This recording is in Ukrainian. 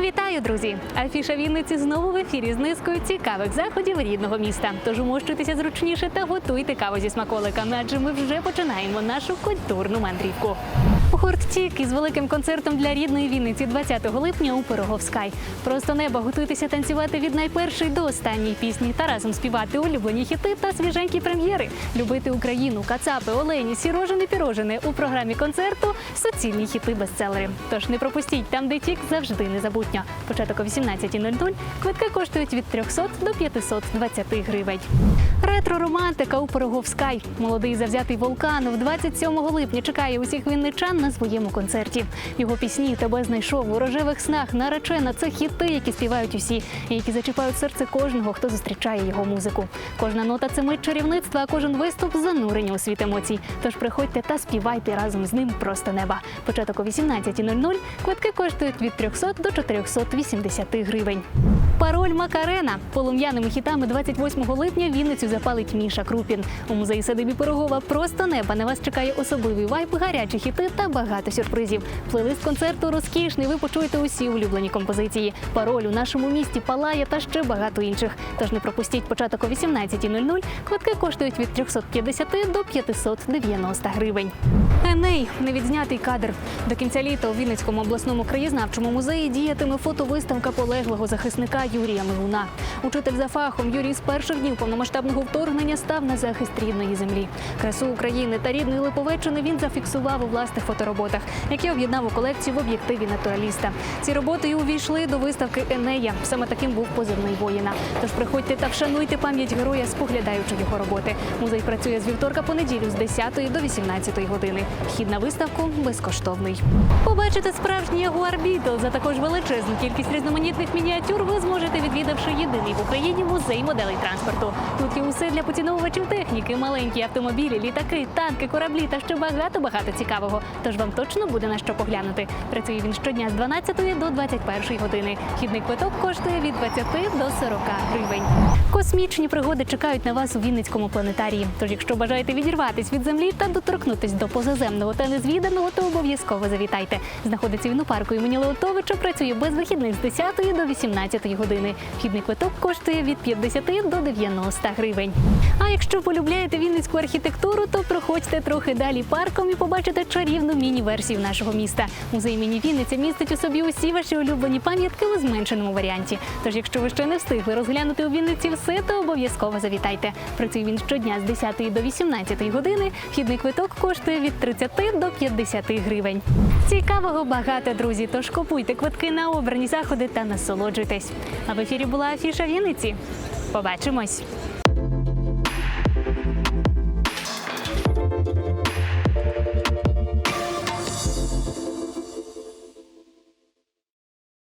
Вітаю, друзі! Афіша Вінниці знову в ефірі з низкою цікавих заходів рідного міста. Тож умощуйтеся зручніше та готуйте каву зі смаколиками, адже ми вже починаємо нашу культурну мандрівку. Гурт Тік із великим концертом для рідної Вінниці 20 липня у Пироговскай. Просто неба готуйтеся танцювати від найпершої до останньої пісні та разом співати улюблені хіти та свіженькі прем'єри. Любити Україну, кацапи, олені, сірожини, пірожини у програмі концерту суцільні хіти бестселери. Тож не пропустіть там, де тік завжди незабутньо. Початок о 18.00. Квитки коштують від 300 до 520 гривень. Ретро-романтика у Пироговскай. Молодий завзятий вулкан в 27 липня чекає усіх вінничан на своєму концерті. Його пісні тебе знайшов у рожевих снах. Наречена це хіти, які співають усі, і які зачіпають серце кожного, хто зустрічає його музику. Кожна нота це мить чарівництва, а кожен виступ занурення у світ емоцій. Тож приходьте та співайте разом з ним просто неба. Початок о 18.00. Квитки коштують від 300 до 480 гривень. Пароль Макарена полум'яними хітами 28 липня Вінницю запалить Міша Крупін. У музеї садибі Пирогова просто неба на вас чекає особливий вайб, гарячі хіти та багато сюрпризів. Плейлист концерту розкішний. Ви почуєте усі улюблені композиції. Пароль у нашому місті палає та ще багато інших. Тож не пропустіть початок о 18.00. Квитки коштують від 350 до 590 гривень. Еней невідзнятий кадр. До кінця літа у Вінницькому обласному краєзнавчому музеї діятиме фотовиставка полеглого захисника Юрія Мигуна. Учитель за фахом Юрій з перших днів повномасштабного вторгнення став на захист рідної землі. Красу України та рідної Липовеччини він зафіксував у власних фотороботах, які об'єднав у колекцію в об'єктиві натураліста. Ці роботи й увійшли до виставки Енея. Саме таким був позивний воїна. Тож приходьте та вшануйте пам'ять героя, споглядаючи його роботи. Музей працює з вівторка по неділю з 10 до 18 години. Вхід на виставку безкоштовний. Побачити справжній Ягуар Бітл за також величезну кількість різноманітних мініатюр ви зможете, відвідавши єдиний в Україні музей моделей транспорту. Тут є усе для поціновувачів техніки, маленькі автомобілі, літаки, танки, кораблі та ще багато багато цікавого. Тож вам точно буде на що поглянути. Працює він щодня з 12 до 21 години. Вхідний квиток коштує від 20 до 40 гривень. Космічні пригоди чекають на вас у Вінницькому планетарії. Тож, якщо бажаєте відірватись від землі та доторкнутись до позаземного та незвіданого, то обов'язково завітайте. Знаходиться він у парку імені Леотовича, працює без вихідних з 10 до 18 години. Вхідний квиток коштує від 50 до 90 гривень. А якщо полюбляєте вінницьку архітектуру, то проходьте трохи далі парком і побачите чарівну міні-версію нашого міста. Музей імені Вінниця містить у собі усі ваші улюблені пам'ятки у зменшеному варіанті. Тож, якщо ви ще не встигли розглянути у Вінниці все, то обов'язково завітайте. Працює він щодня з 10 до 18 години. Вхідний квиток коштує від 30 до 50 гривень. Цікавого багато, друзі. Тож купуйте квитки на обрані заходи та насолоджуйтесь. А в ефірі була афіша Вінниці. Побачимось.